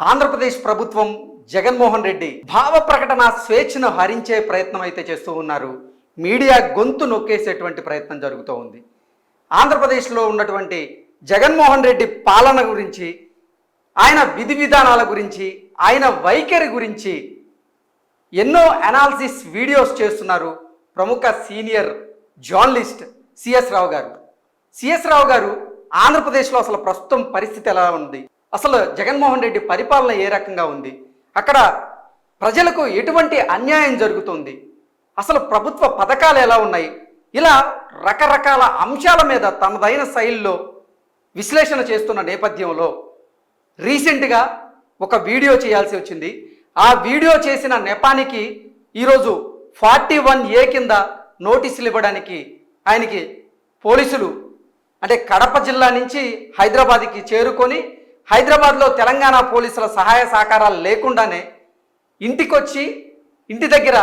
ఆంధ్రప్రదేశ్ ప్రభుత్వం జగన్మోహన్ రెడ్డి భావ ప్రకటన స్వేచ్ఛను హరించే ప్రయత్నం అయితే చేస్తూ ఉన్నారు. మీడియా గొంతు నొక్కేసేటువంటి ప్రయత్నం జరుగుతూ ఉంది. ఆంధ్రప్రదేశ్లో ఉన్నటువంటి జగన్మోహన్ రెడ్డి పాలన గురించి ఆయన విధి విధానాల గురించి ఆయన వైఖరి గురించి ఎన్నో అనాలిసిస్ వీడియోస్ చేస్తున్నారు ప్రముఖ సీనియర్ జర్నలిస్ట్ సిఎస్ రావు గారు. సిఎస్ రావు గారు ఆంధ్రప్రదేశ్లో అసలు ప్రస్తుతం పరిస్థితి ఎలా ఉంది? అసలు జగన్మోహన్ రెడ్డి పరిపాలన ఏ రకంగా ఉంది? అక్కడ ప్రజలకు ఎటువంటి అన్యాయం జరుగుతుంది? అసలు ప్రభుత్వ పథకాలు ఎలా ఉన్నాయి? ఇలా రకరకాల అంశాల మీద తనదైన శైలిలో విశ్లేషణ చేస్తున్న నేపథ్యంలో రీసెంట్గా ఒక వీడియో చేయాల్సి వచ్చింది. ఆ వీడియో చేసిన నెపానికి ఈరోజు ఫార్టీ వన్ ఏ కింద నోటీసులు ఇవ్వడానికి ఆయనకి పోలీసులు అంటే కడప జిల్లా నుంచి హైదరాబాద్కి చేరుకొని హైదరాబాద్లో తెలంగాణ పోలీసుల సహాయ సహకారాలు లేకుండానే ఇంటికొచ్చి ఇంటి దగ్గర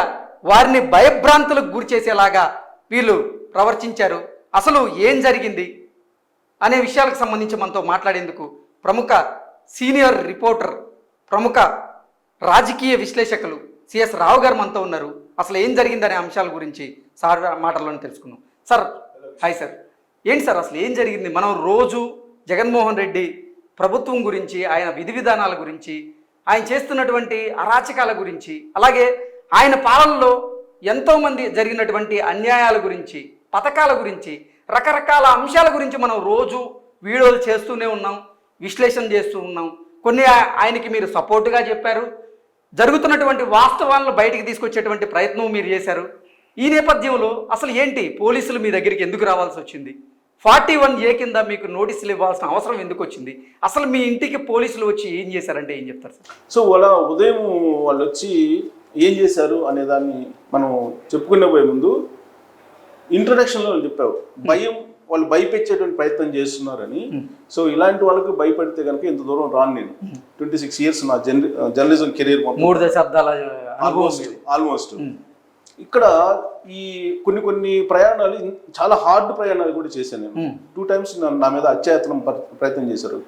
వారిని భయభ్రాంతులకు గురి చేసేలాగా వీళ్ళు ప్రవర్తించారు. అసలు ఏం జరిగింది అనే విషయాలకు సంబంధించి మనతో మాట్లాడేందుకు ప్రముఖ సీనియర్ రిపోర్టర్ ప్రముఖ రాజకీయ విశ్లేషకులు సిఎస్ రావు గారు మనతో ఉన్నారు. అసలు ఏం జరిగిందనే అంశాల గురించి సార్ మాటల్లోనే తెలుసుకున్నాం సార్ హాయ్ సార్. ఏంటి సార్ అసలు ఏం జరిగింది? మనం రోజు జగన్మోహన్ రెడ్డి ప్రభుత్వం గురించి ఆయన విధి విధానాల గురించి ఆయన చేస్తున్నటువంటి అరాచకాల గురించి అలాగే ఆయన పాలనలో ఎంతోమంది జరిగినటువంటి అన్యాయాల గురించి పథకాల గురించి రకరకాల అంశాల గురించి మనం రోజు వీడియోలు చేస్తూనే ఉన్నాం విశ్లేషణ చేస్తూ ఉన్నాం. కొన్ని ఆయనకి మీరు సపోర్టుగా చెప్పారు. జరుగుతున్నటువంటి వాస్తవాలను బయటికి తీసుకొచ్చేటువంటి ప్రయత్నం మీరు చేశారు. ఈ నేపథ్యంలో అసలు ఏంటి? పోలీసులు మీ దగ్గరికి ఎందుకు రావాల్సి వచ్చింది? ఫార్టీ వన్ ఏ కింద మీకు నోటీసులు ఇవ్వాల్సిన అవసరం ఎందుకు వచ్చింది? అసలు మీ ఇంటికి పోలీసులు వచ్చి ఏం చేశారంటే ఏం చెప్తారు సార్? సో వాళ్ళ ఉదయం వాళ్ళు వచ్చి ఏం చేశారు అనే దాన్ని మనం చెప్పుకునే పోయే ముందు ఇంట్రొడక్షన్లో చెప్పావు. భయం వాళ్ళు భయపెట్టేటువంటి ప్రయత్నం చేస్తున్నారని. సో ఇలాంటి వాళ్ళకి భయపెడితే కనుక ఇంత దూరం రాను నేను. ట్వంటీ సిక్స్ ఇయర్స్ నా జర్న జర్నలిజం కెరీర్ మూడు దశాబ్దాల ఆల్మోస్ట్. ఆల్మోస్ట్ ఇక్కడ ఈ కొన్ని కొన్ని ప్రయాణాలు చాలా హార్డ్ ప్రయాణాలు కూడా చేశాను నేను. టూ టైమ్స్ నా మీద అత్యాయత్నం పర్- ప్రయత్నం చేశారు.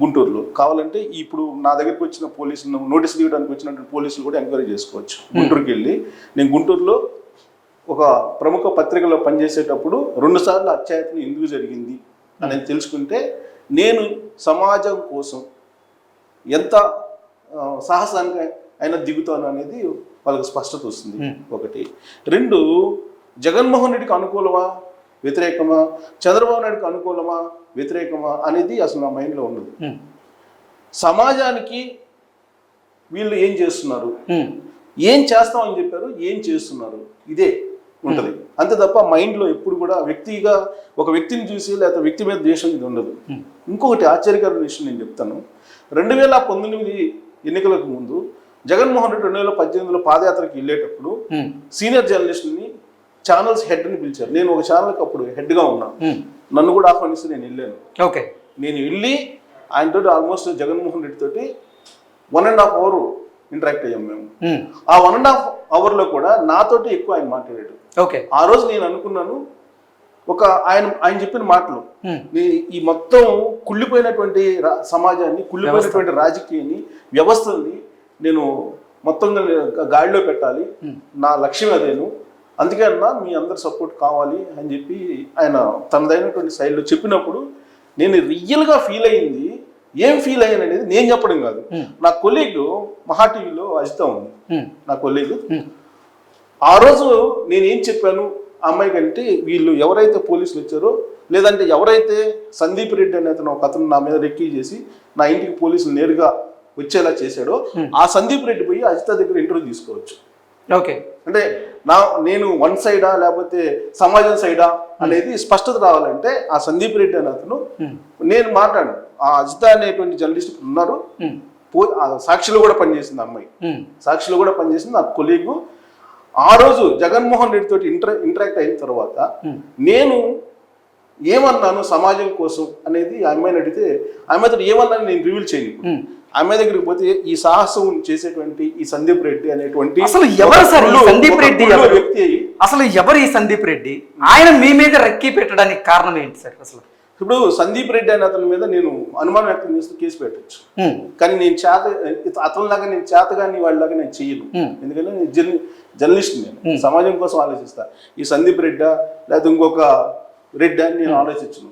గుంటూరులో. కావాలంటే ఇప్పుడు నా దగ్గరికి వచ్చిన పోలీసులు నోటీస్ ఇవ్వడానికి వచ్చినటువంటి పోలీసులు కూడా ఎంక్వైరీ చేసుకోవచ్చు. గుంటూరుకి వెళ్ళి. నేను గుంటూరులో ఒక ప్రముఖ పత్రికలో పనిచేసేటప్పుడు రెండు సార్లు అత్యాయత్నం ఎందుకు జరిగింది అనేది తెలుసుకుంటే నేను సమాజం కోసం ఎంత సాహసానికి అయినా దిగుతాను అనేది వాళ్ళకి స్పష్టత వస్తుంది. ఒకటి. రెండు జగన్మోహన్ రెడ్డికి అనుకూలమా? వ్యతిరేకమా? చంద్రబాబు నాయుడుకి అనుకూలమా? వ్యతిరేకమా? అనేది అసలు నా మైండ్లో ఉండదు సమాజానికి వీళ్ళు ఏం చేస్తున్నారు? ఏం చేస్తామని చెప్పారు? ఏం చేస్తున్నారు? ఇదే ఉంటది. అంతే తప్ప మైండ్లో ఎప్పుడు కూడా వ్యక్తిగా ఒక వ్యక్తిని చూసి లేకపోతే వ్యక్తి మీద దేశం ఇది ఉండదు. ఇంకొకటి ఆశ్చర్యకరమైన విషయం నేను చెప్తాను. రెండు వేల పంతొమ్మిది ఎన్నికలకు ముందు జగన్మోహన్ రెడ్డి రెండు వేల పద్దెనిమిదిలో పాదయాత్రకి వెళ్ళేటప్పుడు సీనియర్ జర్నలిస్ట్ని ఛానల్స్ హెడ్ని పిలిచారు. నేను ఒక ఛానల్కి అప్పుడు హెడ్గా ఉన్నాను. నన్ను కూడా ఆహ్వానిస్తే నేను వెళ్ళాను. ఓకే. నేను వెళ్ళి ఆయనతో ఆల్మోస్ట్ జగన్మోహన్ రెడ్డి తోటి one and half hour interact అయ్యాం మేము. ఆ వన్ అండ్ హాఫ్ అవర్లో కూడా నాతోటి ఎక్కువ ఆయన మాట్లాడాడు. ఓకే. ఆ రోజు నేను అనుకున్నాను ఒక ఆయన ఆయన చెప్పిన మాటలు. నీ- ఈ మొత్తం కుళ్ళిపోయినటువంటి సమాజాన్ని కుళ్ళిపోయినటువంటి రాజకీయాన్ని వ్యవస్థల్ని నేను మొత్తంగా గాడిలో పెట్టాలి. నా లక్ష్యం అదేను. అందుకే అన్న మీ అందరి సపోర్ట్ కావాలి అని చెప్పి ఆయన తనదైనటువంటి శైలిలో చెప్పినప్పుడు నేను రియల్గా ఫీల్ అయింది. ఏం ఫీల్ అయ్యాను అనేది నేను చెప్పడం కాదు. నా కొలీగ్ మహా టీవీలో అజిత ఉంది. నా కొలీగ్. ఆ రోజు నేను ఏం చెప్పాను? అమ్మాయి కంటే వీళ్ళు ఎవరైతే పోలీసులు వచ్చారో లేదంటే ఎవరైతే సందీప్ రెడ్డి అనే అతను ఒక అతను నా మీద రెక్కీ చేసి నా ఇంటికి పోలీసులు నేరుగా వచ్చేలా చేశాడో ఆ సందీప్ రెడ్డి పోయి అజిత దగ్గర ఇంటర్వ్యూ తీసుకోవచ్చు. ఓకే. అంటే నా నేను వన్ సైడా లేకపోతే సమాజం సైడా అనేది స్పష్టత రావాలంటే ఆ సందీప్ రెడ్డి అనే అతను ఉమ్, నేను మాట్లాడు ఆ అజిత అనేటువంటి జర్నలిస్ట్ ఉన్నారు. ఆ సాక్షిలో కూడా పనిచేసింది ఆ అమ్మాయి. సాక్షిలో కూడా పనిచేసింది నా కొలీగు. ఆ రోజు జగన్మోహన్ రెడ్డి తోటి ఇంటర్ ఇంటరాక్ట్ అయిన తర్వాత Hmm. నేను ఏమన్నాను సమాజం కోసం అనేది ఆ అమ్మాయిని అడిగితే ఆమె తోటి ఏమన్నాను నేను రివీల్ చేయను. ఆమె దగ్గరికి పోతే ఈ సాహసం చేసేటువంటి ఈ సందీప్ రెడ్డి అనేటువంటి అసలు ఎవరు సార్ సందీప్ రెడ్డి? వ్యక్తి అసలు ఎవరు ఈ సందీప్ రెడ్డి? ఆయన మీ మీద రెక్కి పెట్టడానికి కారణం ఏంటి సార్ అసలు? ఇప్పుడు సందీప్ రెడ్డి అనే అతని మీద నేను అనుమానం వ్యక్తం చేస్తూ కేసు పెట్టచ్చు. కానీ నేను చేత అతనిలాగా నేను చేతగాని వాళ్ళలాగా నేను చెయ్యను Hmm. ఎందుకంటే నేను జర్న జర్నలిస్ట్ నేను. సమాజం కోసం ఆలోచిస్తా. ఈ సందీప్ రెడ్డా లేకపోతే ఇంకొక రెడ్డా అని నేను ఆలోచించను.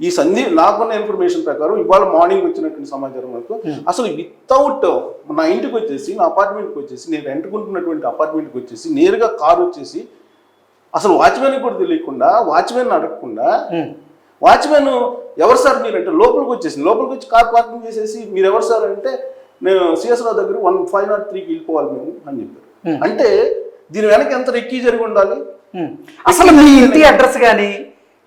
ఈ సందీప్ నాకున్న ఇన్ఫర్మేషన్ ప్రకారం ఇవాళ మార్నింగ్ వచ్చినటువంటి సమాచారం వరకు అసలు వితౌట్ నా ఇంటికి వచ్చేసి నా అపార్ట్మెంట్కి వచ్చేసి నేను రెంట్కుంటున్నటువంటి అపార్ట్మెంట్కి వచ్చేసి నేరుగా కారు వచ్చేసి అసలు వాచ్మెన్ కూడా తెలియకుండా వాచ్మెన్ అడగకుండా వాచ్మెన్ ఎవరు సార్ మీరు అంటే లోపలికి వచ్చేసి లోపలికి వచ్చి కార్ పార్కింగ్ చేసేసి మీరు ఎవరు సార్ అంటే నేను సిఎస్ రావు దగ్గర వన్ ఫైవ్ నాట్ త్రీకి వెళ్ళిపోవాలి మేము అని చెప్పారు Hmm. అంటే దీని వెనక ఎంత రెక్కి జరిగి ఉండాలి. అసలు మీ ఇంటి అడ్రస్ కానీ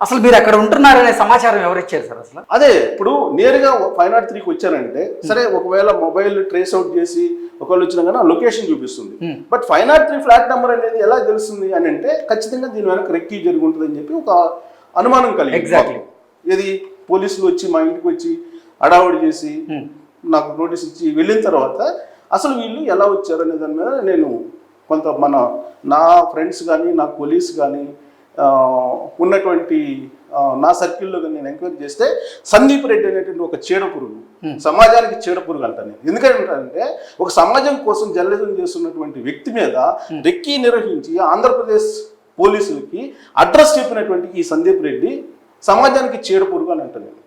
అసలు మీరు అక్కడ ఉంటున్నారనే సమాచారం ఎవరు ఇచ్చారు సార్ అసలు? అదే ఇప్పుడు నేరుగా ఫైవ్ నాట్ త్రీకి వచ్చారంటే సరే ఒకవేళ మొబైల్ ట్రేస్ అవుట్ చేసి ఒకవేళ వచ్చినా కానీ లొకేషన్ చూపిస్తుంది. Hmm. But five nought three flat number అనేది ఎలా తెలుస్తుంది అని అంటే ఖచ్చితంగా దీని వెనక రెక్కి జరిగి ఉంటుంది అని చెప్పి ఒక అనుమానం కలిగింది. Exactly. ఇది పోలీసులు వచ్చి మా ఇంటికి వచ్చి అడావుడి చేసి ఉమ్, నాకు నోటీస్ ఇచ్చి వెళ్ళిన తర్వాత అసలు వీళ్ళు ఎలా వచ్చారు అనే దాని మీద నేను కొంత మన నా ఫ్రెండ్స్ కానీ నా కొలీగ్స్ కానీ ఉన్నటువంటి నా సర్కిల్లో నేను ఎంక్వైరీ చేస్తే సందీప్ రెడ్డి అనేటువంటి ఒక చీడ పురుగు సమాజానికి చీడ పురుగు అంటాను నేను ఎందుకంటే ఒక సమాజం కోసం జర్నలిజం చేస్తున్నటువంటి వ్యక్తి మీద రెక్కి నిర్వహించి ఆంధ్రప్రదేశ్ పోలీసులకి అడ్రస్ చెప్పినటువంటి ఈ సందీప్ రెడ్డి సమాజానికి చీడ పురుగు అని అంటాను నేను.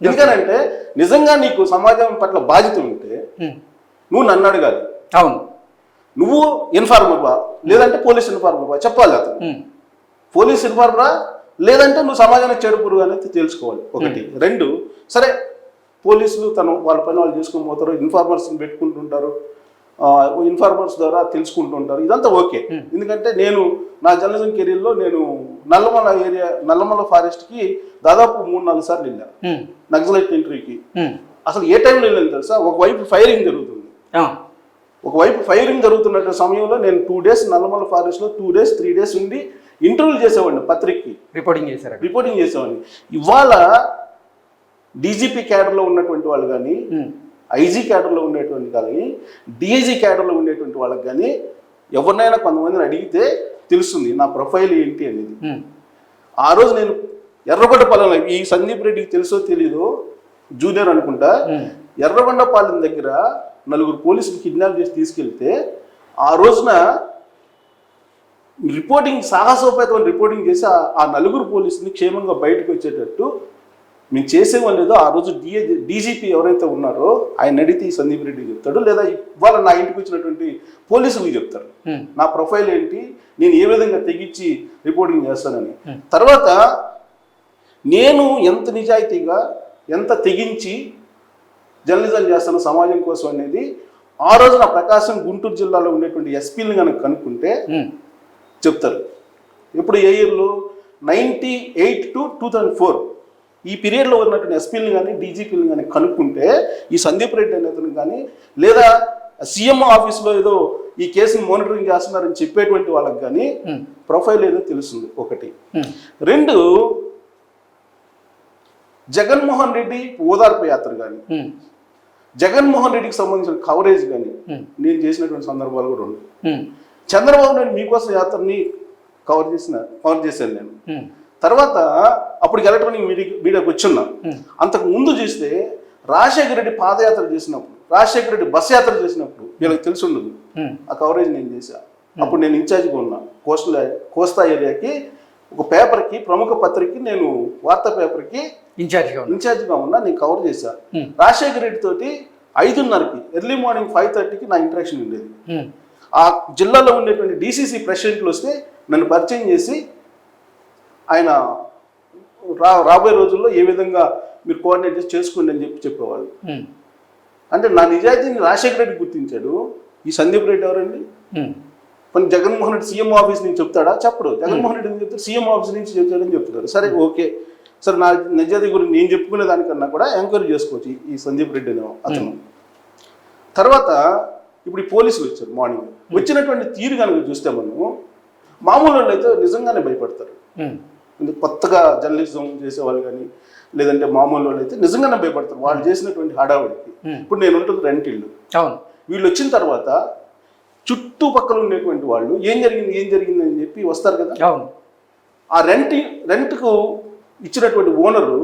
ఎందుకనంటే నిజంగా నీకు సమాజం పట్ల బాధ్యత ఉంటే ఉమ్, నువ్వు నన్ను అడగాలి. అవును. నువ్వు ఇన్ఫార్మర్ బా లేదంటే పోలీస్ ఇన్ఫార్మర్ బా చెప్పాలి అతను. పోలీస్ ఇన్ఫార్మరా లేదంటే నువ్వు సమాజానికి చెడు పురుగు అనేది తెలుసుకోవాలి. ఒకటి. రెండు సరే పోలీసులు తను వాళ్ళ పని వాళ్ళు చేసుకొని పోతారు ఇన్ఫార్మర్స్ని పెట్టుకుంటుంటారు ఇన్ఫార్మర్స్ ద్వారా తెలుసుకుంటుంటారు ఇదంతా ఓకే. ఎందుకంటే నేను నా జర్నలిజం కెరీర్లో నేను నల్లమల ఏరియా నల్లమల ఫారెస్ట్కి దాదాపు మూడు నాలుగు సార్లు వెళ్ళాను ఉమ్, నక్సలైట్ ఎంట్రీకి. అసలు ఏ టైంలో వెళ్ళాను తెలుసా? ఒకవైపు ఫైరింగ్ జరుగుతుంది. ఒకవైపు ఫైరింగ్ జరుగుతున్న సమయంలో నేను టూ డేస్ నల్లమల ఫారెస్ట్లో టూ డేస్ త్రీ డేస్ ఉండి ఇంటర్వ్యూలు చేసేవాడిని పత్రికకి. రిపోర్టింగ్ చేశారు. రిపోర్టింగ్ చేసేవాడిని. ఇవాళ డీజీపీ క్యాడర్లో ఉన్నటువంటి వాళ్ళు కానీ ఐజీ క్యాడర్లో ఉండేటువంటి కానీ డిఐజీ క్యాడర్లో ఉండేటువంటి వాళ్ళకి కానీ ఎవరినైనా కొంతమందిని అడిగితే తెలుస్తుంది నా ప్రొఫైల్ ఏంటి అనేది. ఉమ్, ఆ రోజు నేను ఎర్రగొండపాలెం ఈ సందీప్ రెడ్డికి తెలుసో తెలీదో జూనియర్ అనుకుంటా ఉమ్, ఎర్రగొండపాలెం దగ్గర నలుగురు పోలీసులు కిడ్నాప్ చేసి తీసుకెళ్తే ఆ రోజున రిపోర్టింగ్ సాహసోపేతం రిపోర్టింగ్ చేసి ఆ- నలుగురు పోలీసుని క్షేమంగా బయటకు వచ్చేటట్టు మేము చేసేమో లేదో ఆ రోజు డిఏ డీజీపీ ఎవరైతే ఉన్నారో ఆయన అడిగితే ఈ సందీప్ రెడ్డి చెప్తాడు లేదా ఇవాళ నా ఇంటికి వచ్చినటువంటి పోలీసులు చెప్తారు. నా ప్రొఫైల్ ఏంటి? నేను ఏ విధంగా తెగించి రిపోర్టింగ్ చేస్తానని. తర్వాత నేను ఎంత నిజాయితీగా ఎంత తెగించి జర్నలిజం చేస్తాను సమాజం కోసం అనేది ఆ రోజున ప్రకాశం గుంటూరు జిల్లాలో ఉండేటువంటి ఎస్పీలను కనుక కనుక్కుంటే చెప్తారు. ఇప్పుడు ఏ ఇయర్లో? Ninety eight to two thousand four. ఈ పీరియడ్లో ఉన్నటువంటి ఎస్పీలను కానీ డీజీపీలను కానీ కనుక్కుంటే ఈ సందీప్ రెడ్డి అనే అతను కానీ లేదా సీఎం ఆఫీస్లో ఏదో ఈ కేసుని మానిటరింగ్ చేస్తున్నారని చెప్పేటువంటి వాళ్ళకి కానీ ప్రొఫైల్ ఏదో తెలుస్తుంది ఒకటి. రెండు జగన్మోహన్ రెడ్డి ఓదార్పు యాత్ర కానీ జగన్మోహన్ రెడ్డికి సంబంధించిన కవరేజ్ కానీ. నేను చేసినటువంటి సందర్భాలు కూడా ఉన్నాయి. చంద్రబాబు నాయుడు మీకోసం యాత్రని కవర్ చేసిన కవర్ చేశాను నేను. తర్వాత అప్పటికి ఎలక్ట్రానిక్ మీడియా మీడియాకి వచ్చున్నా. అంతకు ముందు చూస్తే రాజశేఖర రెడ్డి పాదయాత్ర చేసినప్పుడు రాజశేఖర రెడ్డి బస్ యాత్ర చేసినప్పుడు వీళ్ళకి తెలిసి ఉండదు. ఆ కవరేజ్ నేను చేశా. అప్పుడు నేను ఇన్ఛార్జిగా ఉన్నా. కోస్టల్ కోస్తా ఏరియాకి ఒక పేపర్కి ప్రముఖ పత్రికకి నేను వార్తా పేపర్కి ఇన్ఛార్జిగా ఇన్ఛార్జిగా ఉన్నా నేను కవర్ చేశా. రాజశేఖర రెడ్డి తోటి ఐదున్నరకి ఎర్లీ మార్నింగ్ ఫైవ్ థర్టీకి నా ఇంటరాక్షన్ ఉండేది. ఆ జిల్లాలో ఉండేటువంటి డీసీసీ ప్రెసిడెంట్లు వస్తే నన్ను పరిచయం చేసి ఆయన రా రాబోయే రోజుల్లో ఏ విధంగా మీరు కోఆర్డినేట్ చేసి చేసుకోండి అని చెప్పి చెప్పేవాళ్ళు. అంటే నా నిజాయితీని రాజశేఖర రెడ్డి గుర్తించాడు. ఈ సందీప్ రెడ్డి ఎవరండి? కొన్ని జగన్మోహన్ రెడ్డి సీఎం ఆఫీస్ నుంచి చెప్తాడా? చెప్పడు. జగన్మోహన్ రెడ్డి చెప్తాడు? సీఎం ఆఫీస్ నుంచి చెప్తాడని చెప్తారు సరే ఓకే. సరే నా నిజాయితీ గురించి నేను చెప్పుకునే దానికన్నా కూడా ఎంక్వైరీ చేసుకోవచ్చు ఈ- సందీప్ రెడ్డి అనే అతను. తర్వాత ఇప్పుడు ఈ పోలీసులు వచ్చారు మార్నింగ్. వచ్చినటువంటి తీరు కనుక చూస్తే మనం మామూలు వాళ్ళు అయితే నిజంగానే భయపడతారు. కొత్తగా జర్నలిజం చేసేవాళ్ళు కానీ లేదంటే మామూలు వాళ్ళు అయితే నిజంగానే భయపడతారు. వాళ్ళు చేసినటువంటి హడావుడికి. ఇప్పుడు నేను ఉంటుంది రెంట్ ఇల్లు. వీళ్ళు వచ్చిన తర్వాత చుట్టుపక్కల ఉండేటువంటి వాళ్ళు ఏం జరిగింది? ఏం జరిగింది? అని చెప్పి వస్తారు కదా. ఆ రెంట్ రెంట్కు ఇచ్చినటువంటి ఓనరు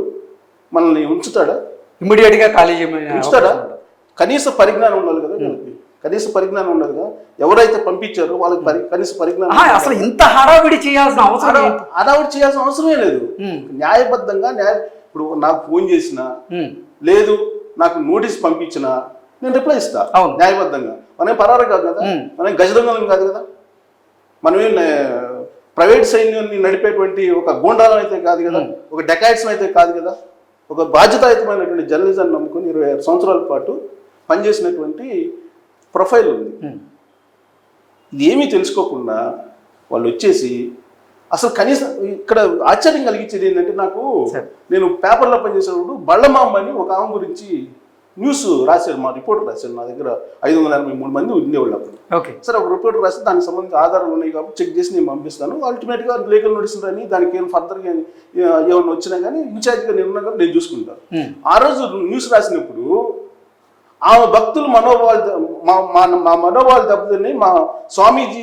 మనల్ని ఉంచుతాడా? ఇమ్మీడియట్గా ఖాళీ ఉంచుతాడా. కనీస పరిజ్ఞానం ఉండాలి కదా వీళ్ళకి. కనీస పరిజ్ఞానం ఉండాలి కదా. ఎవరైతే పంపించారో వాళ్ళకి కనీస పరిజ్ఞానం అసలు ఇంత హడావిడి చేయాల్సిన అవసరం? అడౌట్ చేయాల్సిన అవసరమే లేదు. న్యాయబద్ధంగా న్యాయ ఇప్పుడు నాకు ఫోన్ చేసినా లేదు నాకు నోటీస్ పంపించినా నేను రిప్లై ఇస్తా. న్యాయబద్ధంగా. మనం పరారు కాదు కదా. మనం గజదొంగలం కాదు కదా? మనమే ప్రైవేట్ సైన్యాన్ని నడిపేటువంటి ఒక గూండాలం అయితే కాదు కదా ఒక డెకాయిట్స్ అయితే కాదు కదా ఒక బాధ్యతాయుతమైనటువంటి జర్నలిజాన్ని నమ్ముకొని ఇరవై ఆరు సంవత్సరాల పాటు పనిచేసినటువంటి ప్రొఫైల్ ఉంది. ఇది ఏమీ తెలుసుకోకుండా వాళ్ళు వచ్చేసి అసలు కనీసం ఇక్కడ ఆశ్చర్యం కలిగించేది ఏంటంటే నాకు. నేను పేపర్లో పనిచేసేటప్పుడు బళ్ళమాంబ అని ఒక ఆమె గురించి న్యూస్ రాశాడు మా రిపోర్టర్ రాశాడు నా దగ్గర ఐదు వందల ఎనభై మూడు మంది ఉండేవాళ్ళు అప్పుడు. ఓకే. సరే ఒక రిపోర్టర్ రాస్తే దానికి సంబంధించి ఆధారాలు ఉన్నాయి కాబట్టి చెక్ చేసి నేను పంపిస్తాను. అల్టిమేట్గా లీగల్ నోటీస్ అని దానికి ఏం ఫర్దర్గా ఏమైనా వచ్చినా కానీ ఇన్ఛార్జ్గా నేను ఉన్నా కానీ నేను చూసుకుంటాను. ఆ రోజు న్యూస్ రాసినప్పుడు ఆమె భక్తులు మనోభావాలు మా మా మనోభావాలు దెబ్బతిని మా స్వామీజీ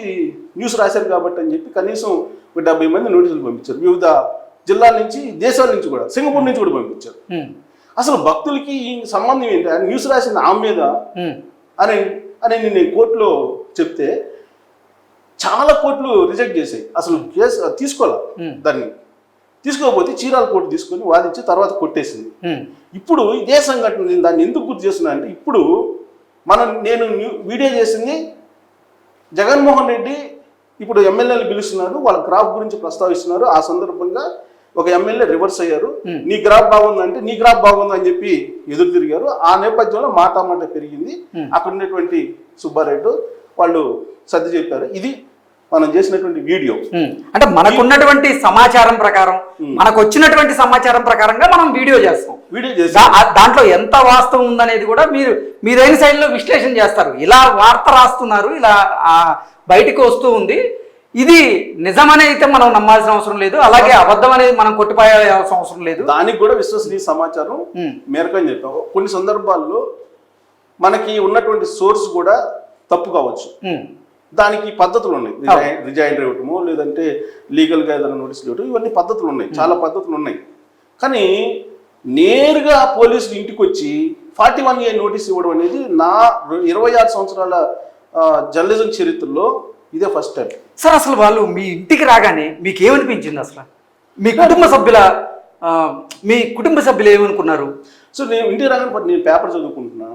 న్యూస్ రాశారు కాబట్టి అని చెప్పి కనీసం ఒక డెబ్బై మంది నోటీసులు పంపించారు. వివిధ జిల్లాల నుంచి దేశాల నుంచి కూడా సింగపూర్ నుంచి కూడా పంపించారు. అసలు భక్తులకి ఈ సంబంధం ఏంటి? ఆ న్యూస్ రాసిన ఆమె మీద. అని అని నేను కోర్టులో చెప్తే చాలా కోర్టులు రిజెక్ట్ చేసాయి అసలు కేసు తీసుకోవాలి? దాన్ని. తీసుకోకపోతే చీరాల కోర్టు తీసుకొని వాదించి తర్వాత కొట్టేసింది. ఇప్పుడు ఇదే సంఘటన నేను దాన్ని ఎందుకు గుర్తు చేస్తున్నా అంటే ఇప్పుడు మనం నేను న్యూ- వీడియో చేసింది జగన్మోహన్ రెడ్డి ఇప్పుడు ఎమ్మెల్యేలు పిలుస్తున్నాడు వాళ్ళ గ్రాఫ్ గురించి ప్రస్తావిస్తున్నారు. ఆ సందర్భంగా ఒక ఎమ్మెల్యే రివర్స్ అయ్యారు. నీ గ్రాఫ్ బాగుందంటే నీ గ్రాఫ్ బాగుంది అని చెప్పి ఎదురు తిరిగారు. ఆ నేపథ్యంలో మాట మాట పెరిగింది. అక్కడ ఉన్నటువంటి సుబ్బారెడ్డి వాళ్ళు సర్ది చెప్పారు. ఇది మనం చేసినటువంటి వీడియో. అంటే మనకున్నటువంటి సమాచారం ప్రకారం మనకు వచ్చినటువంటి సమాచారం ప్రకారంగా మనం వీడియో చేస్తాం. వీడియో చేసి దా- ఆ- దాంట్లో ఎంత వాస్తవం ఉందనేది కూడా మీరు మీరైన శైలిలో విశ్లేషణ చేస్తారు. ఇలా వార్త రాస్తున్నారు ఇలా బయటికి వస్తూ ఉంది. ఇది నిజమని అయితే మనం నమ్మాల్సిన అవసరం లేదు. అలాగే అబద్ధం అనేది మనం కొట్టిపాయాల్సిన అవసరం లేదు. దానికి కూడా విశ్వసనీయ సమాచారం మేరకు అని చెప్పాం కొన్ని సందర్భాల్లో మనకి ఉన్నటువంటి సోర్స్ కూడా తప్పు కావచ్చు. దానికి పద్ధతులు ఉన్నాయి. రిజైన్ ఇవ్వటము లేదంటే లీగల్గా ఏదైనా నోటీసులు ఇవ్వటం ఇవన్నీ పద్ధతులు ఉన్నాయి. చాలా పద్ధతులు ఉన్నాయి. కానీ నేరుగా పోలీసులు ఇంటికి వచ్చి ఫార్టీ వన్ ఏ నోటీస్ ఇవ్వడం అనేది నా ఇరవై ఆరు సంవత్సరాల జర్నలిజం చరిత్రలో ఇదే ఫస్ట్ టైం సార్ అసలు వాళ్ళు మీ ఇంటికి రాగానే మీకు ఏమనిపించింది అసలు? మీ కుటుంబ సభ్యుల మీ కుటుంబ సభ్యులు ఏమనుకున్నారు? సో నేను ఇంటికి రాగానే నేను పేపర్ చదువుకుంటున్నా.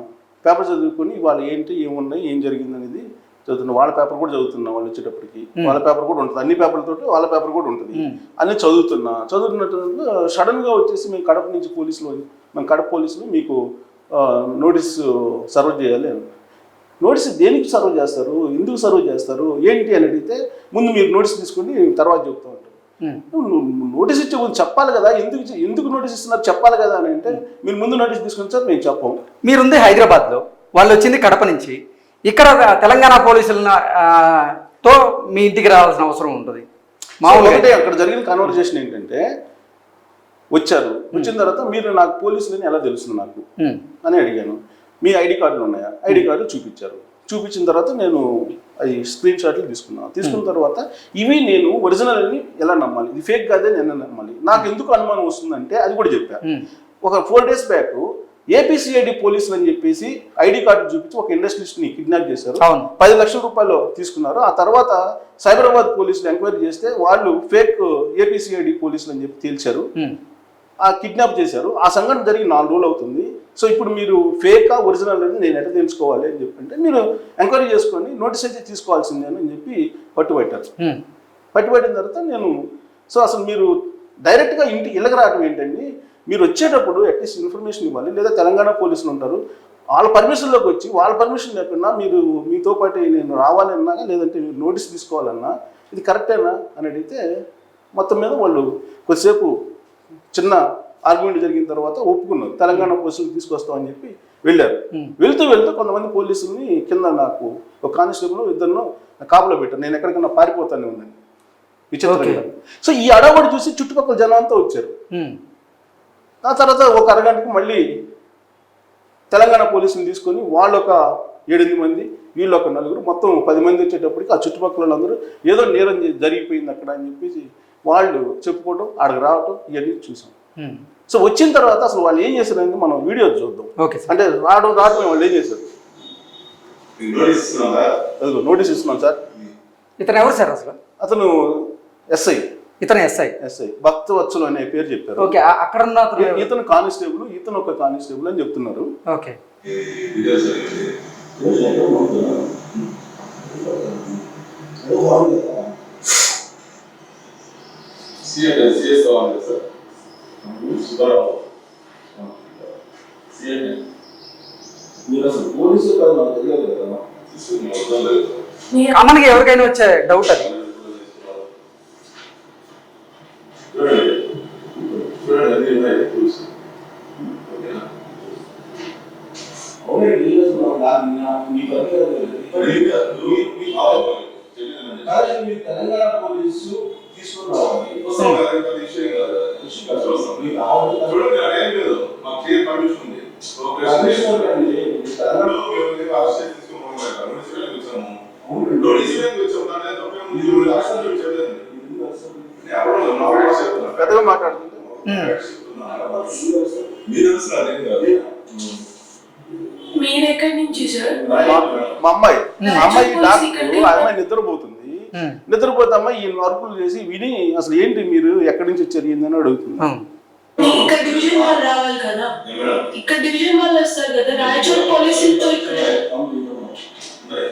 పేపర్ చదువుకొని వాళ్ళు ఏంటి ఏమున్నాయి ఏం జరిగింది అనేది చదువుతున్నా. వాళ్ళ పేపర్ కూడా చదువుతున్నా వాళ్ళు వచ్చేటప్పటికి. వాళ్ళ పేపర్ కూడా ఉంటుంది. అన్ని పేపర్లతో వాళ్ళ పేపర్ కూడా ఉంటుంది. అన్ని చదువుతున్నా. చదువుతున్నట్టు సడన్గా వచ్చేసి మేము కడప నుంచి పోలీసులు మేము కడప పోలీసులు మీకు నోటీస్ సర్వ్ చేయాలి అని. నోటీస్ దేనికి సర్వ్ చేస్తారు? ఎందుకు సర్వ్ చేస్తారు? ఏంటి అని అడిగితే ముందు మీరు నోటీస్ తీసుకొని తర్వాత చెప్తా ఉంటారు నోటీస్ ఇచ్చే ముందు చెప్పాలి కదా ఎందుకు ఎందుకు నోటీస్ ఇస్తున్నారు చెప్పాలి కదా అని అంటే మీరు ముందు నోటీస్ తీసుకుని సార్ మేము చెప్పం. మీరుంది హైదరాబాద్లో వాళ్ళు వచ్చింది కడప నుంచి. ఇక్కడ తెలంగాణ పోలీసుల తో మీ ఇంటికి రావాల్సిన అవసరం ఉంటుంది. మామూలుగా అక్కడ జరిగిన కన్వర్జేషన్ ఏంటంటే వచ్చారు. వచ్చిన తర్వాత మీరు నాకు పోలీసులని ఎలా తెలుస్తుంది నాకు? అని అడిగాను. మీ ఐడి కార్డులు ఉన్నాయా? ఐడి కార్డులు చూపించారు. చూపించిన తర్వాత నేను అవి స్క్రీన్ షాట్లు తీసుకున్నాను. తీసుకున్న తర్వాత ఇవి నేను ఒరిజినల్ అని ఎలా నమ్మాలి? ఇది ఫేక్ కాదే నేను నమ్మాలి? నాకు ఎందుకు అనుమానం వస్తుందంటే అది కూడా చెప్పాను ఒక ఫోర్ డేస్ బ్యాక్ ఏపీసీఐడి పోలీసులు అని చెప్పేసి ఐడి కార్డు చూపించి ఒక ఇండస్ట్రియలిస్ట్ని కిడ్నాప్ చేశారు. పది లక్షల రూపాయలు తీసుకున్నారు. ఆ తర్వాత సైబరాబాద్ పోలీసులు ఎంక్వైరీ చేస్తే వాళ్ళు ఫేక్ ఏపీసీఐడి పోలీసులు అని చెప్పి తేల్చారు. ఆ కిడ్నాప్ చేశారు. ఆ సంఘటన జరిగి నాలుగు రోజులు అవుతుంది. సో ఇప్పుడు మీరు ఫేకా ఒరిజినల్ అని నేను ఎట్లా తెలుసుకోవాలి అని చెప్పి అంటే మీరు ఎంక్వైరీ చేసుకొని నోటీస్ అయితే తీసుకోవాల్సిందే అని చెప్పి పట్టుబట్టారు. ఉమ్, పట్టుబట్టిన తర్వాత నేను సో అసలు మీరు డైరెక్ట్గా ఇంటి ఇళ్ళకి రావడం ఏంటండి? మీరు వచ్చేటప్పుడు అట్లీస్ట్ ఇన్ఫర్మేషన్ ఇవ్వాలి. లేదా తెలంగాణ పోలీసులు ఉంటారు. వాళ్ళ పర్మిషన్లోకి వచ్చి వాళ్ళ పర్మిషన్ లేకుండా మీరు మీతో పాటు నేను రావాలన్నా లేదంటే మీరు నోటీస్ తీసుకోవాలన్నా ఇది కరెక్టేనా అని అడిగితే మొత్తం మీద వాళ్ళు కొద్దిసేపు చిన్న ఆర్గ్యుమెంట్ జరిగిన తర్వాత ఒప్పుకున్నారు. తెలంగాణ పోలీసులు తీసుకొస్తామని చెప్పి వెళ్ళారు. Hmm. వెళ్తూ వెళ్తూ కొంతమంది పోలీసుల్ని కింద నాకు ఒక కానిస్టేబుల్ ఇద్దరు కాపులో పెట్టారు. నేను ఎక్కడికైనా పారిపోతానే ఉన్నాను. విచిత్రంగా. సో ఈ అడవుడు చూసి చుట్టుపక్కల జనం అంతా వచ్చారు. ఉమ్, ఆ తర్వాత ఒక అరగంటకి మళ్ళీ తెలంగాణ పోలీసులు తీసుకొని వాళ్ళు ఒక ఏడెనిమిది మంది వీళ్ళు ఒక నలుగురు మొత్తం పది మంది వచ్చేటప్పటికి ఆ చుట్టుపక్కల వాళ్ళందరూ ఏదో నేరం జరిగిపోయింది అక్కడ అని చెప్పేసి వాళ్ళు చెప్పుకోవడం ఆడకు రావటం ఇవన్నీ చూసాం. సో వచ్చిన తర్వాత అసలు వాళ్ళు ఏం చేశారనేది మనం వీడియో చూద్దాం. ఓకే అంటే రావడం రావడం వాళ్ళు ఏం చేశారు? నోటీస్ ఇస్తున్నాం సార్. ఇతను ఎవరు సార్ అసలు? అతను ఎస్ఐ ఇతను ఎస్ఐ ఎస్ఐ భక్తవత్సలు అనే పేరు చెప్పారు. ఓకే అక్కడ ఉన్న ఇతను కానిస్టేబుల్ ఇతను ఒక కానిస్టేబుల్ అని చెప్తున్నారు. Okay. CS CS sir. Subbarao మీరు అసలు పోలీసు కాదు నాకు తెలియదు కదా ఎవరికైనా వచ్చే డౌట్ అది తెలంగాణ పోలీసు అది లేదు మాకు పర్మిషన్ ఉంది రాష్ట్రం నుంచి. పెద్దగా? మీరు ఎక్కడి సార్ మా అమ్మాయి మా అమ్మాయి డాక్టర్ అమ్మాయి నిద్రపోతుంది. నిద్రపోతే అమ్మాయి ఈ అరుపులు చేసి విని అసలు ఏంటి మీరు ఎక్కడి నుంచి వచ్చారు ఏందని అడుగుతుంది ఉమ్. ఇక్కడ డివిజన్ వాళ్ళు రావాలి కదా ఏం మేడం? ఇక్కడ డివిజన్ వాళ్ళు వస్తారు కదా రాయచూర్ పోలీసులతో ఇక్కడ ఉన్నాయి.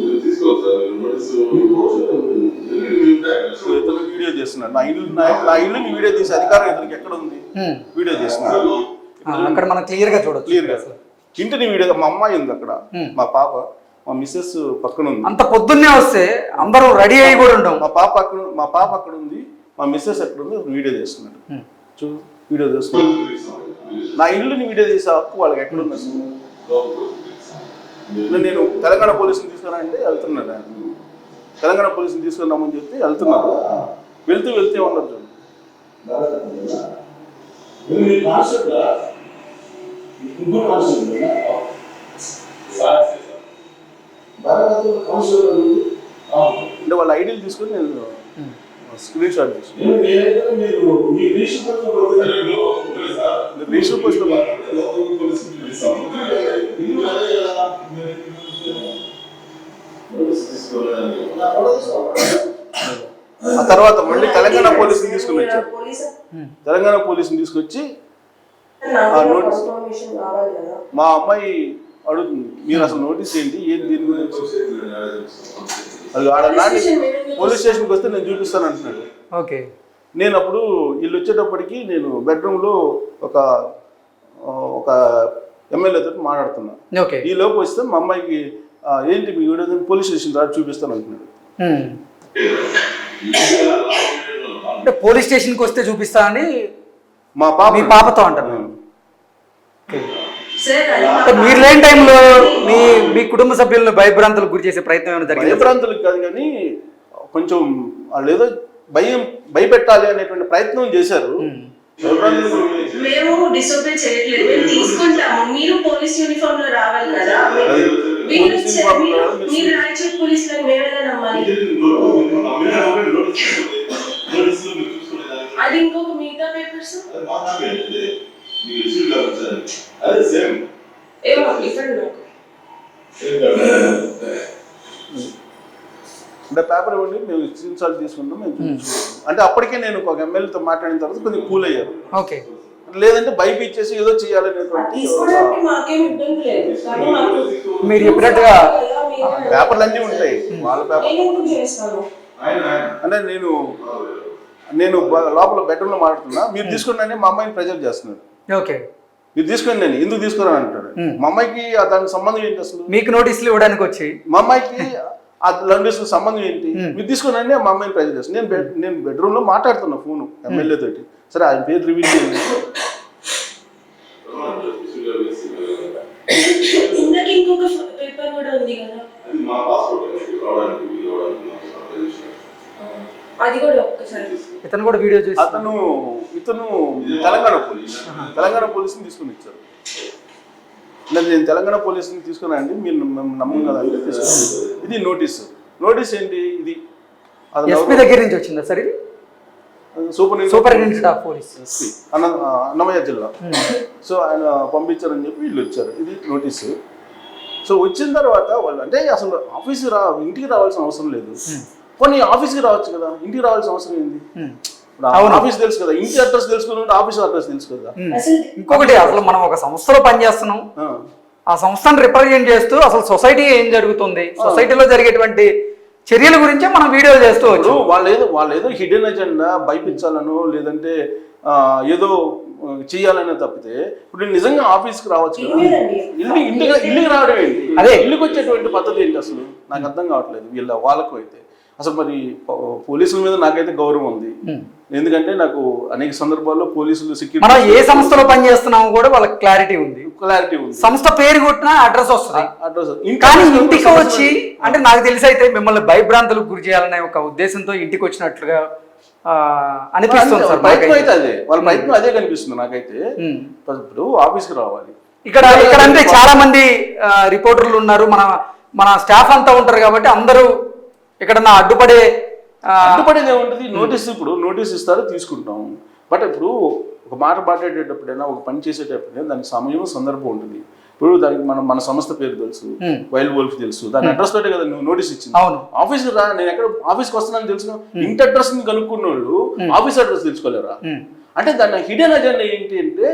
మీరు తీసుకోవచ్చు సార్. మీరు నోటీసు మీరు ఉంటాయి కదా. సో ఇతను వీడియో చేస్తున్నాడు నా ఇల్లు నా నా ఇల్లుని వీడియో తీసే అధికారం ఇతనికి ఎక్కడ ఉంది. వీడియో చేస్తున్నాడు అక్కడ మనం క్లియర్గా చూడొచ్చు క్లియర్గా ఇంటిని వీడియో మా అమ్మాయి ఉంది అక్కడ. మా పాప మా మిస్సెస్ పక్కన ఉంది. అంత పొద్దున్నే వస్తే అందరూ రెడీ అయ్యి కూడా ఉంటాం మా పాప అక్కడ మా పాప అక్కడ ఉంది. మా మిస్సెస్ అక్కడ ఉంది వీడియో చేస్తున్నాడు. చూ వీడియో చేస్తున్నాడు. నా ఇల్లుని వీడియో చేసే హక్కు వాళ్ళకి ఎక్కడ అసలు? నేను- తెలంగాణ పోలీసుని తీసుకురానంటే వెళ్తున్నాడు ఆయన. తెలంగాణ పోలీసుని తీసుకున్నామని చెప్తే వెళ్తున్నారు వెళ్తూ వెళ్తే ఉన్నారు చూడండి భారతదేశంలో. అంటే వాళ్ళ ఐడీలు తీసుకొని నేను స్క్రీన్ షాట్ తీసుకున్నాను పోస్ట్. ఆ తర్వాత మళ్ళీ తెలంగాణ పోలీసుని తీసుకుని వచ్చారు. పోలీసు? తెలంగాణ పోలీసుని తీసుకొచ్చి మా అమ్మాయి అడుగుతుంది. మీరు అసలు నోటీస్ ఏంటి? ఏం దీని గురించి? అది ఆడ నాటి పోలీస్ స్టేషన్కి వస్తే నేను చూపిస్తాను అంటున్నాడు. ఓకే. నేను అప్పుడు వీళ్ళు వచ్చేటప్పటికి నేను బెడ్రూమ్లో ఒక ఒక ఎమ్మెల్యేతో మాట్లాడుతున్నా. ఓకే. ఈ లోపు వస్తే మా అమ్మాయికి ఏంటి మీ వీడియో పోలీస్ స్టేషన్ ద్వారా చూపిస్తాను అంటున్నాడు. అంటే పోలీస్ స్టేషన్కి వస్తే చూపిస్తా అని మా పాప మీ పాపతో అంటారు ఓకే. సార్ అది అంటే మీరు లేని టైంలో మీ మీ కుటుంబ సభ్యులను భయభ్రాంతులకు గురి చేసే ప్రయత్నం ఏమైనా జరిగింది? భయభ్రాంతులకు కాదు కానీ కొంచెం వాళ్ళు ఏదో భయం భయపెట్టాలి అనేటువంటి ప్రయత్నం చేశారు. భయభ్రాంతులకు మేము డిసోబే చేయట్లేదు. మేము తీసుకుంటాము. మీరు పోలీస్ యూనిఫామ్లో రావాలి కదా. అది మీరు పోలీస్ యూనిఫామ్లో మీరు- మీరు- మీరు రాయచూర్ పోలీసులను మేమేలా నమ్మాలి. అది ఇంకొక మిగతా పేపర్స్ అదే సేమ్. ఏమో ఇవ్వండి నాకు. అంటే పేపర్ ఇవ్వండి మేము స్క్రీన్ షాట్ తీసుకుంటాం మేము చూపించుకుంటాం. అంటే అప్పటికే నేను ఒక ఎమ్మెల్యేతో మాట్లాడిన తర్వాత కొద్దిగా కూల్ అయ్యారు. ఓకే. లేదంటే భయపించేసి ఏదో చేయాలనేటువంటి మీరు చెప్పినట్టుగా పేపర్లు అన్నీ ఉంటాయి. వాళ్ళ పేపర్. నేను ఎందుకు చేస్తాను. ఆయన అంటే నేను నేను లోపల బెడ్రూమ్లో మాట్లాడుతున్నా. మీరు తీసుకున్నానే మా అమ్మాయిని ప్రెజర్ చేస్తున్నాడు. ఓకే. మీరు తీసుకుని నేను ఎందుకు తీసుకున్నాను అంటాడు. మా అమ్మాయికి ఆ దానికి సంబంధం ఏంటి అసలు? మీకు నోటీసులు ఇవ్వడానికి వచ్చి. మా అమ్మాయికి ఆ లండీస్ సంబంధం ఏంటి. మీరు తీసుకున్నానే మా అమ్మాయిని ప్రెజర్ చేస్తాను. నేను బెడ్ నేను బెడ్రూమ్లో మాట్లాడుతున్నా ఫోన్ ఎమ్మెల్యే తోటి. సరే ఆయన పేరు రివీల్ చేయండి. ఇందాక ఇంకొక పేపర్ కూడా ఉంది కదా. అది మా పాస్పోర్ట్ రావడానికి వీలు అవ్వడానికి మాకు అప్లై చేసినాం. అది కూడా ఒక్కసారి. ఇతను కూడా వీడియో చూసి అతను ఇతను తెలంగాణ పోలీస్. తెలంగాణ పోలీసుని తీసుకుని ఇచ్చారు లేదు నేను తెలంగాణ పోలీసుని తీసుకున్నా అండి మీరు మేము నమ్మం కదా అంటే తీసుకున్నాను ఇది నోటీస్. నోటీస్ ఏంటి? ఇది ఎస్పీ దగ్గర నుంచి వచ్చిందా సార్ ఇది? Superintendent of police. ఎస్పీ. అన్న అన్నమయ్య జిల్లా. సో ఆయన పంపించారని చెప్పి వీళ్ళు వచ్చారు. ఇది నోటీసు. సో వచ్చిన తర్వాత వాళ్ళు అంటే అసలు ఆఫీస్కి రా ఇంటికి రావాల్సిన అవసరం లేదు. పోనీ ఆఫీస్కి రావచ్చు కదా ఇంటికి రావాల్సిన అవసరం ఏంది. ఆఫీస్ తెలుసు కదా ఇంటి అడ్రస్ తెలుసుకుని ఆఫీస్ అడ్రస్ తెలుసు కదా. అసలు ఇంకొకటి అసలు మనం ఒక సంస్థలో పనిచేస్తున్నాం. ఆ. ఆ సంస్థను రిప్రజెంట్ చేస్తూ అసలు సొసైటీ ఏం జరుగుతుంది? సొసైటీలో జరిగేటువంటి చర్యల గురించే మనం వీడియోలు చేస్తూ వాళ్ళు ఏదో వాళ్ళు ఏదో హిడెన్ ఎజెండా భయపించాలనో లేదంటే ఏదో చేయాలనే తప్పితే ఇప్పుడు నిజంగా ఆఫీస్కి రావచ్చు. ఇల్లు ఇంటికి ఇల్లుకి రావడం ఏంటి? అదే. ఇల్లుకి వచ్చేటువంటి పద్ధతి ఏంటి అసలు? నాకు అర్థం కావట్లేదు. వీళ్ళ వాళ్ళకు అయితే. అసలు మరి పోలీసుల మీద నాకైతే గౌరవం ఉంది. ఎందుకంటే నాకు అనేక సందర్భాల్లో పోలీసులు మనం సెక్యూరిటీ ఏ సంస్థలో పనిచేస్తున్నామో కూడా వాళ్ళకి క్లారిటీ ఉంది. క్లారిటీ ఉంది. సంస్థ పేరు కొట్టినా అడ్రస్ వస్తుంది. అడ్రస్ కానీ ఇంటికి వచ్చి అంటే నాకు తెలిసి అయితే మిమ్మల్ని భయభ్రాంతులకు గురి చేయాలనే ఒక ఉద్దేశంతో ఇంటికి వచ్చినట్లుగా అనిపిస్తుంది సార్ ప్రయత్నం. అయితే అదే. వాళ్ళ ప్రయత్నం అదే కనిపిస్తుంది నాకైతే. ఉమ్. ఇప్పుడు ఆఫీస్కి రావాలి. ఇక్కడ ఇక్కడ అంటే చాలా మంది రిపోర్టర్లు ఉన్నారు. మన మన స్టాఫ్ అంతా ఉంటారు కాబట్టి అందరూ ఇక్కడ నా అడ్డుపడే అడ్డుపడేది ఏముంటుంది? నోటీస్ ఇప్పుడు నోటీస్ ఇస్తారు తీసుకుంటాం. బట్ ఇప్పుడు ఒక మాట మాట్లాడేటప్పుడైనా ఒక పని చేసేటప్పుడైనా దానికి సమయం సందర్భం ఉంటుంది. ఇప్పుడు దానికి మనం మన సంస్థ పేరు తెలుసు. వైల్డ్ వోల్ఫ్ తెలుసు. దాని అడ్రస్ తోటే కదా నువ్వు నోటీస్ ఇచ్చింది. అవును. ఆఫీస్కి రా నేను ఎక్కడ ఆఫీస్కి వస్తున్నాను తెలుసు ఇంటి అడ్రస్ని కనుక్కున్న వాళ్ళు ఆఫీస్ అడ్రస్ తెలుసుకోలేరా. అంటే దాని హిడెన్ అజెండా ఏంటి అంటే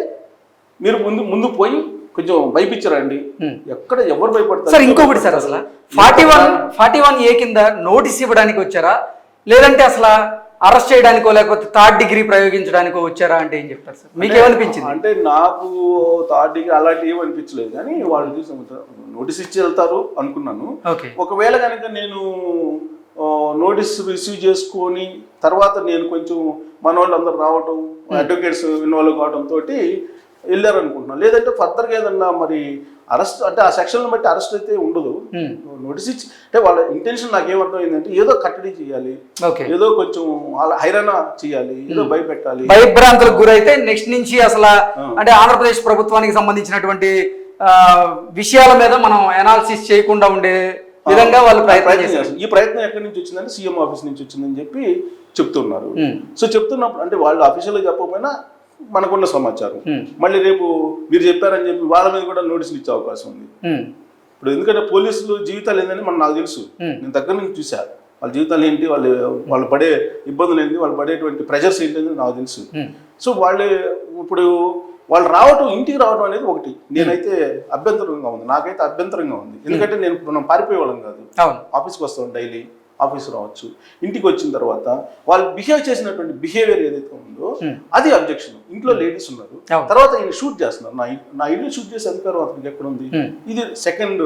మీరు ముందు ముందు పోయి కొంచెం భయపించరండి Hmm. ఎక్కడ ఎవరు భయపడతారు? సార్ ఇంకొకటి సార్ అసలు. Forty one forty one A కింద నోటీస్ ఇవ్వడానికి వచ్చారా? లేదంటే అసలు అరెస్ట్ చేయడానికో లేకపోతే థర్డ్ డిగ్రీ ప్రయోగించడానికో వచ్చారా అంటే ఏం చెప్తారు సార్? మీకు ఏమనిపించింది అంటే నాకు థర్డ్ డిగ్రీ అలాంటివి ఏం అనిపించలేదు కానీ వాళ్ళు చూసి నోటీస్ ఇచ్చి వెళ్తారు అనుకున్నాను. ఒకవేళ కనుక నేను నోటీస్ రిసీవ్ చేసుకొని తర్వాత నేను కొంచెం మన వాళ్ళు అందరు రావటం అడ్వకేట్స్ ఇన్వాల్వ్ కావడం తోటి వెళ్ళారు అనుకుంటున్నాను లేదంటే ఫర్దర్గా ఏదన్నా మరి అరెస్ట్ అంటే ఆ సెక్షన్ బట్టి అరెస్ట్ అయితే ఉండదు. Hmm. నోటీస్ ఇచ్చి అంటే వాళ్ళ ఇంటెన్షన్ నాకేమర్థమైందంటే ఏదో కట్టడి చేయాలి. ఏదో కొంచెం వాళ్ళ హైరాణ చేయాలి. ఏదో భయపెట్టాలి. భయభ్రాంతులకు గురైతే నెక్స్ట్ నుంచి అసలు అంటే ఆంధ్రప్రదేశ్ ప్రభుత్వానికి సంబంధించినటువంటి విషయాల మీద మనం అనాలిసిస్ చేయకుండా ఉండే విధంగా వాళ్ళు ప్రయత్నం చేశారు. ఈ ప్రయత్నం ఎక్కడి నుంచి వచ్చిందంటే సీఎం ఆఫీస్ నుంచి వచ్చిందని చెప్పి చెప్తున్నారు. Hmm. సో చెప్తున్నప్పుడు అంటే వాళ్ళు అఫీషియల్గా చెప్పకపోయినా మనకున్న సమాచారం. మళ్ళీ రేపు మీరు చెప్పారని చెప్పి వాళ్ళ మీద కూడా నోటీసులు ఇచ్చే అవకాశం ఉంది. ఇప్పుడు ఎందుకంటే పోలీసులు జీవితాలు ఏందని మనం నాకు తెలుసు. నేను దగ్గర నుంచి చూసా. వాళ్ళ జీవితాలు ఏంటి వాళ్ళు వాళ్ళు పడే ఇబ్బందులు ఏంటి వాళ్ళు పడేటువంటి ప్రెషర్స్ ఏంటి అనేది నాకు తెలుసు. సో వాళ్ళు ఇప్పుడు వాళ్ళు రావటం ఇంటికి రావడం అనేది ఒకటి. నేనైతే అభ్యంతరంగా ఉంది. నాకైతే అభ్యంతరంగా ఉంది. ఎందుకంటే నేను మనం పారిపోయే వాళ్ళం కాదు ఆఫీస్కి వస్తాం డైలీ. ఆఫీస్ రావచ్చు ఇంటికి వచ్చిన తర్వాత వాళ్ళు బిహేవ్ చేసినటువంటి బిహేవియర్ ఏదైతే ఉందో. అది అబ్జెక్షన్ ఇంట్లో లేడీస్ ఉన్నారు. తర్వాత ఈయన షూట్ చేస్తున్నారు నా నా ఇల్లు షూట్ చేసే అధికారం అతనికి ఎక్కడ ఉంది. ఇది సెకండ్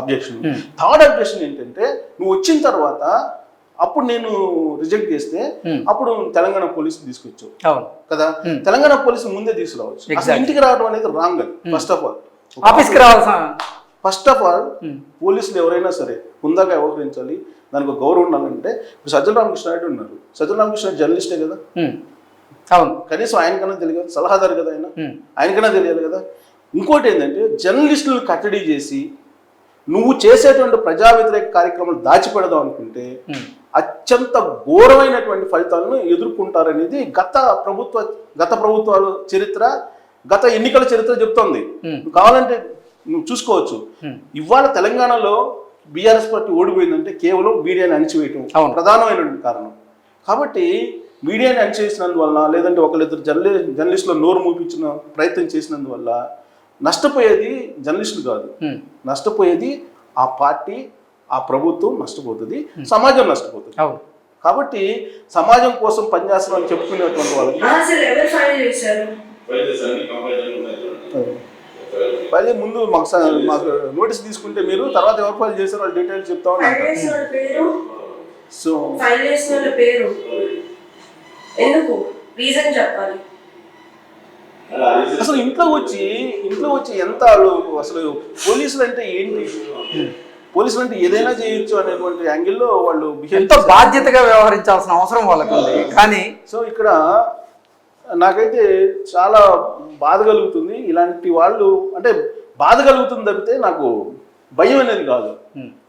అబ్జెక్షన్. థర్డ్ అబ్జెక్షన్ ఏంటంటే నువ్వు వచ్చిన తర్వాత అప్పుడు నేను రిజెక్ట్ చేస్తే. అప్పుడు తెలంగాణ పోలీసు తీసుకొచ్చావు అవును కదా. తెలంగాణ పోలీసు ముందే తీసుకురావచ్చు. ఇంటికి రావడం అనేది రాంగ్ ఫస్ట్ ఆఫ్ ఆల్ ఆఫీస్కి రావాల్సిన ఫస్ట్ ఆఫ్ ఆల్ పోలీసులు ఎవరైనా సరే హుందాగా వ్యవహరించాలి దానికి ఒక గౌరవం ఉండాలంటే ఇప్పుడు సజ్జల రామకృష్ణ నాయుడు ఉన్నారు. సజ్జల రామకృష్ణ జర్నలిస్టే కదా? ఉమ్. అవును. కనీసం ఆయనకన్నా తెలియదు. సలహాదారు కదా ఆయన? ఉమ్. ఆయనకన్నా తెలియాలి కదా? ఇంకోటి ఏంటంటే జర్నలిస్టులను కట్టడి చేసి నువ్వు చేసేటువంటి ప్రజా వ్యతిరేక కార్యక్రమాలు దాచిపెడదాం అనుకుంటే ఉమ్. అత్యంత ఘోరమైనటువంటి ఫలితాలను ఎదుర్కొంటారనేది గత ప్రభుత్వ గత ప్రభుత్వాల చరిత్ర గత ఎన్నికల చరిత్ర చెప్తోంది. Hmm. కావాలంటే నువ్వు చూసుకోవచ్చు. ఇవాళ తెలంగాణలో బీఆర్ఎస్ పార్టీ ఓడిపోయిందంటే కేవలం మీడియాని అణిచివేయటం అవును. ప్రధానమైనటువంటి కారణం. కాబట్టి మీడియాని అణిచేసినందువల్ల లేదంటే ఒకళ్ళిద్దరు జర్నలి జర్నలిస్టులు నోరు మూపించిన ప్రయత్నం చేసినందువల్ల నష్టపోయేది జర్నలిస్టులు కాదు. నష్టపోయేది ఆ పార్టీ ఆ ప్రభుత్వం నష్టపోతుంది సమాజం నష్టపోతుంది. అవును. కాబట్టి సమాజం కోసం పనిచేస్తామని చెప్పుకునేటువంటి వాళ్ళకి మళ్ళీ ముందు మాకు మాకు నోటీస్ తీసుకుంటే మీరు తర్వాత ఎవరు ఫైల్ చేశారో వాళ్ళ డీటెయిల్స్ చెప్తామని సో ఫైల్ చేసిన వాళ్ళ పేరు. ఎందుకు? రీజన్ చెప్పాలి. అసలు ఇంట్లో వచ్చి ఇంట్లో వచ్చి ఎంత వాళ్ళు అసలు పోలీసులు అంటే ఏంటి? పోలీసులు అంటే ఏదైనా చేయొచ్చు అనేటువంటి యాంగిల్లో వాళ్ళు ఎంతో బాధ్యతగా వ్యవహరించాల్సిన అవసరం వాళ్ళకు ఉంది కానీ సో ఇక్కడ నాకైతే చాలా బాధ కలుగుతుంది. ఇలాంటి వాళ్ళు అంటే బాధ కలుగుతుంది తప్పితే నాకు భయం అనేది కాదు.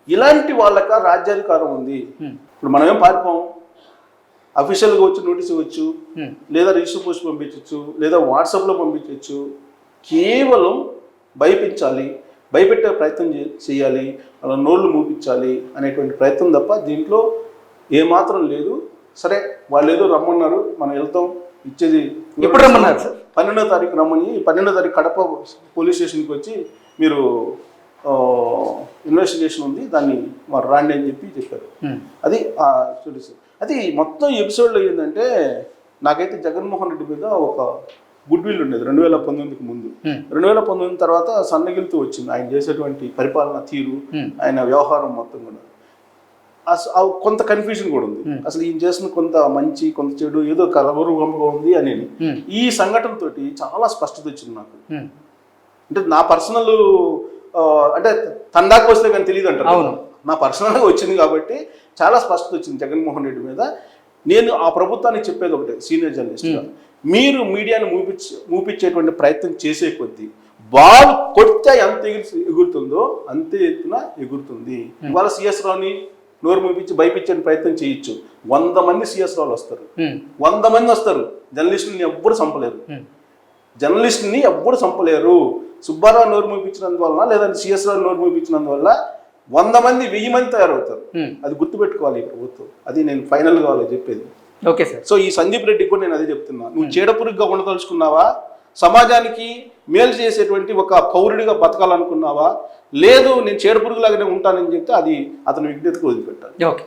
ఇలాంటి వాళ్ళక రాజ్యాధికారం ఉంది. ఇప్పుడు మనమేం పారిపోం? అఫీషియల్గా వచ్చి నోటీస్ ఇవ్వచ్చు. లేదా రిజిస్టర్ పోస్ట్ పంపించవచ్చు లేదా వాట్సాప్లో పంపించవచ్చు కేవలం భయపించాలి. భయపెట్టే ప్రయత్నం చే- చేయాలి. వాళ్ళ నోళ్ళు మూపించాలి అనేటువంటి ప్రయత్నం తప్ప దీంట్లో ఏమాత్రం లేదు. సరే వాళ్ళు ఏదో రమ్మన్నారు మనం వెళ్తాం. ఇచ్చేది ఎప్పుడు రమ్మన్నారు సార్? పన్నెండో తారీఖు రమ్మని పన్నెండో తారీఖు కడప పోలీస్ స్టేషన్కి వచ్చి మీరు ఇన్వెస్టిగేషన్ ఉంది దాన్ని మరి రాండి అని చెప్పి చెప్పారు. అది స్టోరీస్ అది మొత్తం ఎపిసోడ్లో ఏంటంటే నాకైతే జగన్మోహన్ రెడ్డి మీద ఒక గుడ్ విల్ ఉండేది రెండు వేల పంతొమ్మిదికి ముందు. రెండు వేల పంతొమ్మిది తర్వాత సన్నగిలుతూ వచ్చింది. ఆయన చేసేటువంటి పరిపాలన తీరు. ఆయన వ్యవహారం మొత్తం కూడా. కొంత కన్ఫ్యూజన్ కూడా ఉంది. Hmm. అసలు ఈయన చేసిన కొంత మంచి కొంత చెడు ఏదో కలవరుగంగా ఉంది అనేది Hmm. ఈ సంఘటన తోటి చాలా స్పష్టత వచ్చింది నాకు. ఉమ్, అంటే నా పర్సనల్ అంటే తండాకు వస్తే కానీ తెలియదు అంటారు. నా పర్సనల్గా వచ్చింది కాబట్టి చాలా స్పష్టత వచ్చింది జగన్మోహన్ రెడ్డి మీద. నేను ఆ ప్రభుత్వానికి చెప్పేది ఒకటే సీనియర్ జర్నలిస్ట్గా మీరు మీడియాను మూపించ మూపించేటువంటి ప్రయత్నం చేసే కొద్దీ బాల్ కొడితే ఎంత ఎగురు ఎగురుతుందో అంతే ఎత్తున ఎగురుతుంది. ఇవాళ సిఎస్ రావుని నోరు మూపించి భయపించే ప్రయత్నం చేయొచ్చు. వంద మంది సిఎస్ రావులు వస్తారు. వంద మంది వస్తారు. జర్నలిస్టుని ఎవ్వరు చంపలేరు. జర్నలిస్ట్ని ఎవ్వరు చంపలేరు. సుబ్బారావు నోరు మూపించినందువల్ల లేదంటే సిఎస్ రావు నోరు మూపించినందువల్ల వంద మంది వెయ్యి మంది తయారవుతారు. అది గుర్తుపెట్టుకోవాలి ఈ ప్రభుత్వం. అది నేను ఫైనల్గా వాళ్ళకి చెప్పేది. Okay sir. సో ఈ సందీప్ రెడ్డికి కూడా నేను అదే చెప్తున్నా. నువ్వు చీడపురుగుగా ఉండదలుచుకున్నావా? సమాజానికి మేలు చేసేటువంటి ఒక పౌరుడిగా బతకాలనుకున్నావా? లేదు నేను చేడుపురుగులాగానే ఉంటానని చెప్తే అది అతని విజ్ఞతకు వదిలిపెట్టాలి. ఓకే.